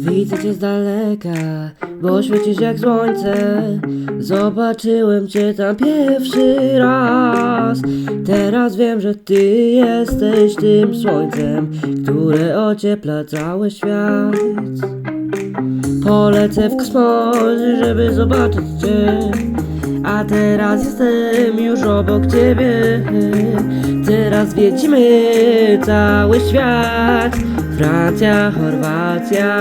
Widzę cię z daleka, bo świecisz jak słońce. Zobaczyłem cię tam pierwszy raz. Teraz wiem, że ty jesteś tym słońcem Które ociepla cały świat. Polecę w kosmos, żeby zobaczyć cię A teraz jestem już obok ciebie. Teraz widzimy cały świat. Francja, Chorwacja